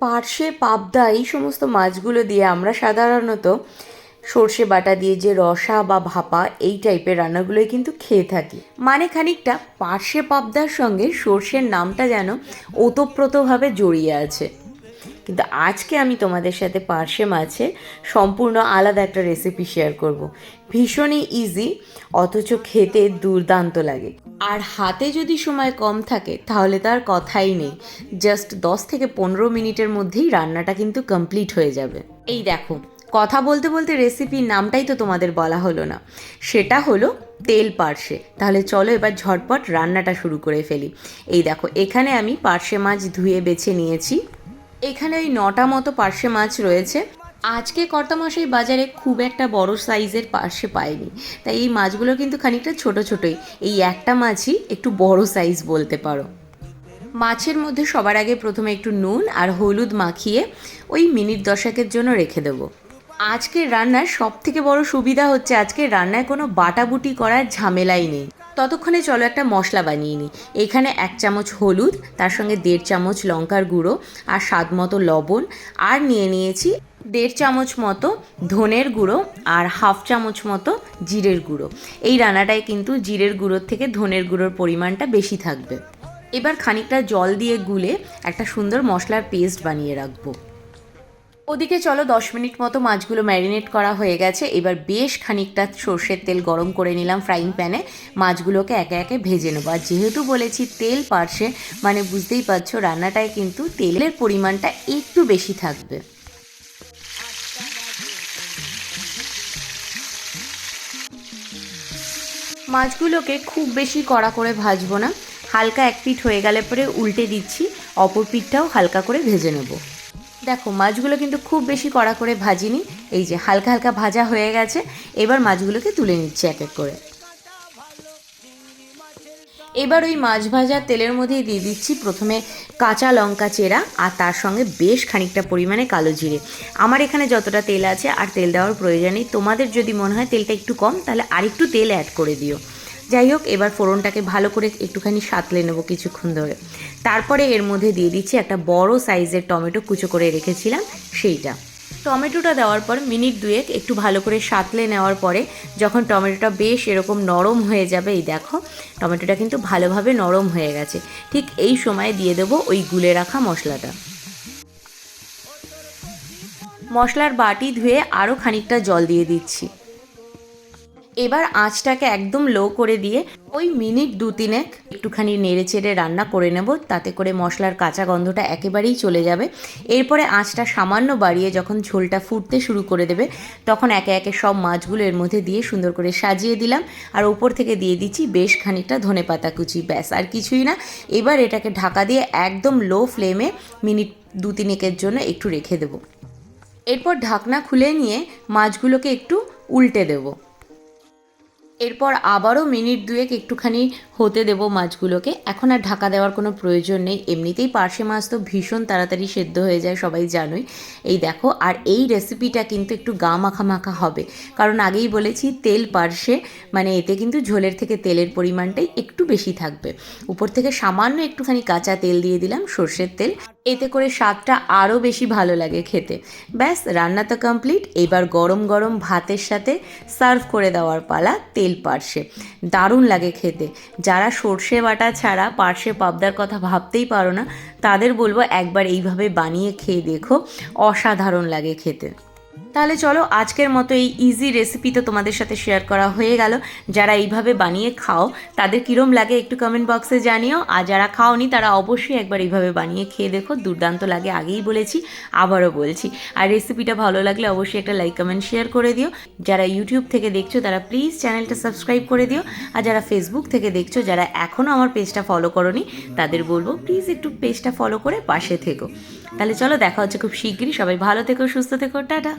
পার্শে পাবদা, এই সমস্ত মাছগুলো দিয়ে আমরা সাধারণত সর্ষে বাটা দিয়ে যে রসা বা ভাপা, এই টাইপের রান্নাগুলোই কিন্তু খেয়ে থাকি। মানে খানিকটা পার্শে পাবদার সঙ্গে সর্ষের নামটা যেন ওতপ্রোতভাবে জড়িয়ে আছে। কিন্তু আজকে আমি তোমাদের সাথে পার্শে মাছের সম্পূর্ণ আলাদা একটা রেসিপি শেয়ার করব। ভীষণই ইজি অথচ খেতে দুর্দান্ত লাগে। আর হাতে যদি সময় কম থাকে, তাহলে তার কথাই নেই। জাস্ট দশ থেকে পনেরো মিনিটের মধ্যেই রান্নাটা কিন্তু কমপ্লিট হয়ে যাবে। এই দেখো, কথা বলতে বলতে রেসিপির নামটাই তো তোমাদের বলা হলো না। সেটা হলো তেল পার্শে। তাহলে চলো এবার ঝটপট রান্নাটা শুরু করে ফেলি। এই দেখো, এখানে আমি পার্শে মাছ ধুয়ে বেছে নিয়েছি। এখানে ওই নটা মতো পার্শে মাছ রয়েছে। আজকে কর্তামশাই বাজারে খুব একটা বড় সাইজের পার্শে পায়নি। তাই এই মাছগুলো কিন্তু খানিকটা ছোট ছোটই। এই একটা মাছই একটু বড় সাইজ বলতে পারো। মাছের মধ্যে সবার আগে প্রথমে একটু নুন আর হলুদ মাখিয়ে ওই মিনিট দশেকের জন্য রেখে দেবো। আজকের রান্নার সব থেকে বড় সুবিধা হচ্ছে আজকের রান্নায় কোনো বাটাবুটি করার ঝামেলাই নেই। ততক্ষণে চলো একটা মশলা বানিয়ে নিই। এখানে এক চামচ হলুদ, তার সঙ্গে দেড় চামচ লঙ্কার গুঁড়ো আর স্বাদ মতো লবণ। আর নিয়ে নিয়েছি দেড় চামচ মতো ধনের গুঁড়ো আর হাফ চামচ মতো জিরের গুঁড়ো। এই রান্নাটায় কিন্তু জিরের গুঁড়োর থেকে ধনের গুঁড়োর পরিমাণটা বেশি থাকবে। এবার খানিকটা জল দিয়ে গুলে একটা সুন্দর মশলার পেস্ট বানিয়ে রাখব। ওদিকে চলো, দশ মিনিট মতো মাছগুলো ম্যারিনেট করা হয়ে গেছে। এবার বেশ খানিকটা সর্ষের তেল গরম করে নিলাম ফ্রাইং প্যানে। মাছগুলোকে একে একে ভেজে নেব। আর যেহেতু বলেছি তেল পারছে মানে বুঝতেই পারছ, রান্নাটায় কিন্তু তেলের পরিমাণটা একটু বেশি থাকবে। মাছগুলোকে খুব বেশি কড়া করে ভাজবো না। হালকা এক পিঠ হয়ে গেলে পরে উল্টে দিচ্ছি। অপর পিঠটাও হালকা করে ভেজে নেব। দেখো, মাছগুলো কিন্তু খুব বেশি কড়া করে ভাজিনি। এই যে হালকা হালকা ভাজা হয়ে গেছে। এবার মাছগুলোকে তুলে নিচ্ছি এক এক করে। এবার ওই মাছ ভাজা তেলের মধ্যেই দিয়ে দিচ্ছি প্রথমে কাঁচা লঙ্কা চেরা আর তার সঙ্গে বেশ খানিকটা পরিমাণে কালো জিরে। আমার এখানে যতটা তেল আছে আর তেল দেওয়ার প্রয়োজন নেই। তোমাদের যদি মনে হয় তেলটা একটু কম, তাহলে আরেকটু তেল অ্যাড করে দিও। যাই হোক, এবার ফোড়নটাকে ভালো করে একটুখানি সাতলে নেব কিছুক্ষণ ধরে। তারপরে এর মধ্যে দিয়ে দিচ্ছি একটা বড় সাইজের টমেটো কুচো করে রেখেছিলাম, সেইটা। টমেটোটা দেওয়ার পর মিনিট দুয়েক একটু ভালো করে সাতলে নেওয়ার পরে যখন টমেটোটা বেশ এরকম নরম হয়ে যাবে, এই দেখো, টমেটোটা কিন্তু ভালোভাবে নরম হয়ে গেছে। ঠিক এই সময় দিয়ে দেবো ওই গুলে রাখা মশলাটা। মশলার বাটি ধুয়ে আরও খানিকটা জল দিয়ে দিচ্ছি। এবার আঁচটাকে একদম লো করে দিয়ে ওই মিনিট দু তিনেক একটুখানি নেড়ে চেড়ে রান্না করে নেব, তাতে করে মশলার কাঁচা গন্ধটা একেবারেই চলে যাবে। এরপরে আঁচটা সামান্য বাড়িয়ে যখন ঝোলটা ফুটতে শুরু করে দেবে, তখন একে একে সব মাছগুলো এর মধ্যে দিয়ে সুন্দর করে সাজিয়ে দিলাম। আর ওপর থেকে দিয়ে দিচ্ছি বেশ খানিকটা ধনে পাতা কুচি, ব্যাস, আর কিছুই না। এবার এটাকে ঢাকা দিয়ে একদম লো ফ্লেমে মিনিট দু তিনেকের জন্য একটু রেখে দেবো। এরপর ঢাকনা খুলে নিয়ে মাছগুলোকে একটু উল্টে দেবো। এরপর আবারও মিনিট দুয়েক একটুখানি হতে দেবো মাছগুলোকে। এখন আর ঢাকা দেওয়ার কোনো প্রয়োজন নেই। এমনিতেই পার্শে মাছ তো ভীষণ তাড়াতাড়ি সেদ্ধ হয়ে যায়, সবাই জানোই। এই দেখো, আর এই রেসিপিটা কিন্তু একটু গা মাখা মাখা হবে। কারণ আগেই বলেছি, তেল পার্শে মানে এতে কিন্তু ঝোলের থেকে তেলের পরিমাণটাই একটু বেশি থাকবে। উপর থেকে সামান্য একটুখানি কাঁচা তেল দিয়ে দিলাম, সর্ষের তেল। এতে করে স্বাদটা আরও বেশি ভালো লাগে খেতে। ব্যাস, রান্না তো কমপ্লিট এবার গরম গরম ভাতের সাথে সার্ভ করে দেওয়ার পালা তেল পার্শে দারুণ লাগে খেতে। যারা সর্ষে বাটা ছাড়া পার্শে পাবদার কথা ভাবতেই পারো না, তাদের বলব একবার এইভাবে বানিয়ে খেয়ে দেখো। অসাধারণ লাগে খেতে। তাহলে চলো আজকের মতো এই ইজি রেসিপি তো তোমাদের সাথে শেয়ার করা হয়ে গেল। যারা এইভাবে বানিয়ে খাও, তাদের কীরম লাগে একটু কমেন্ট বক্সে জানিও। আর যারা খাওনি, তারা অবশ্যই একবার এইভাবে বানিয়ে খেয়ে দেখো। দুর্দান্ত লাগে, আগেই বলেছি, আবারও বলছি। আর রেসিপিটা ভালো লাগলে অবশ্যই একটা লাইক কমেন্ট শেয়ার করে দিও। যারা ইউটিউব থেকে দেখছ, তারা প্লিজ চ্যানেলটা সাবস্ক্রাইব করে দিও। আর যারা ফেসবুক থেকে দেখছ, যারা এখনও আমার পেজটা ফলো করনি, তাদের বলব প্লিজ একটু পেজটা ফলো করে পাশে থেকো। তাহলে চলো, দেখা হচ্ছে খুব শিগগিরই সবাই ভালো থেকো, সুস্থ থেকো, টাটা।